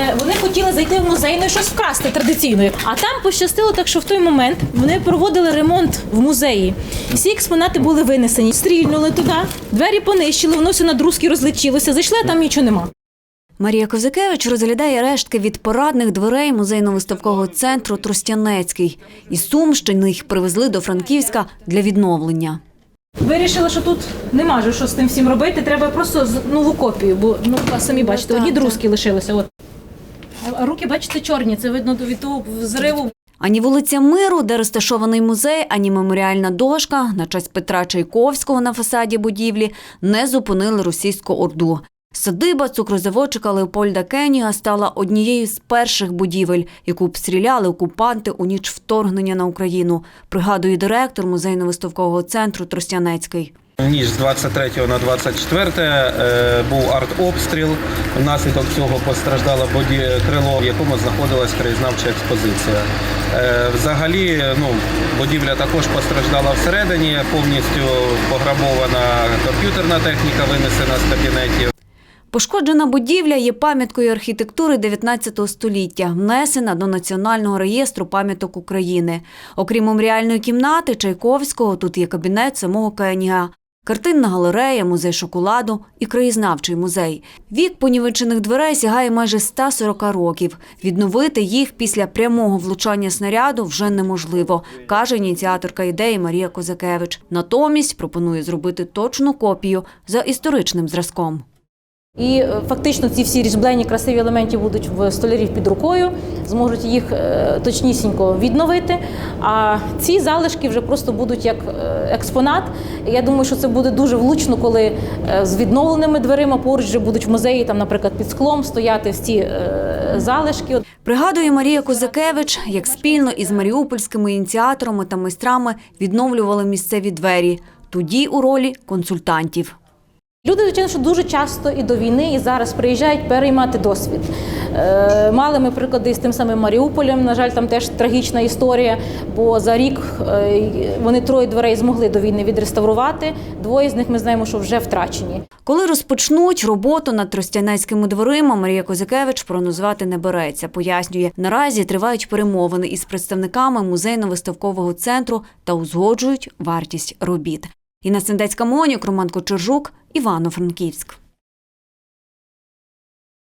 Е, Вони хотіли зайти в музей ну, і щось вкрасти традиційно. А там пощастило так, що в той момент вони проводили ремонт в музеї. Всі експонати були винесені, стрільнули туди, двері понищили, воно все на друзки розлетілося. Зайшли, а там нічого нема. Марія Козакевич розглядає рештки від парадних дверей музейно-виставкового центру Тростянецький. Із Сумщини їх привезли до Франківська для відновлення. Вирішила, що тут нема же що з тим всім робити. Треба просто з- нову копію, бо ну а самі бачите, одні друзки лишилися. От. Руки, бачите, чорні. Це видно від того взриву. Ані вулиця Миру, де розташований музей, ані меморіальна дошка на честь Петра Чайковського на фасаді будівлі не зупинили російську орду. Садиба цукрозаводчика Леопольда Кеніга стала однією з перших будівель, яку обстріляли окупанти у ніч вторгнення на Україну, пригадує директор музейно-виставкового центру Тростянецький. Ніж з 23 на 24 е, був артобстріл. Внаслідок цього постраждало крило, в якому знаходилась краєзнавча експозиція. Е, взагалі, ну, будівля також постраждала всередині, повністю пограбована комп'ютерна техніка, винесена з кабінетів. Пошкоджена будівля є пам'яткою архітектури 19 століття, внесена до Національного реєстру пам'яток України. Окрім меморіальної кімнати Чайковського, тут є кабінет самого Кеніга, картинна галерея, музей шоколаду і краєзнавчий музей. Вік понівечених дверей сягає майже 140 років. Відновити їх після прямого влучання снаряду вже неможливо, каже ініціаторка ідеї Марія Козакевич. Натомість пропонує зробити точну копію за історичним зразком. І е, фактично ці всі різьблені красиві елементи будуть в столярів під рукою, зможуть їх е, точнісінько відновити. А ці залишки вже просто будуть як е, експонат. Я думаю, що це буде дуже влучно, коли з відновленими дверима поруч вже будуть в музеї, там, наприклад, під склом стояти е, залишки. Пригадує Марія Козакевич, як спільно із маріупольськими ініціаторами та майстрами відновлювали місцеві двері, тоді у ролі консультантів. Люди, звичайно, що дуже часто і до війни, і зараз приїжджають переймати досвід. Е, Мали ми приклади з тим самим Маріуполем. На жаль, там теж трагічна історія, бо за рік е, вони троє дверей змогли до війни відреставрувати. Двоє з них ми знаємо, що вже втрачені. Коли розпочнуть роботу над тростянецькими дверима, Марія Козакевич прогнозувати не береться. Пояснює, наразі тривають перемовини із представниками музейно-виставкового центру та узгоджують вартість робіт. Інна Сендецька Монік, Роман Кочержук, Івано-Франківськ.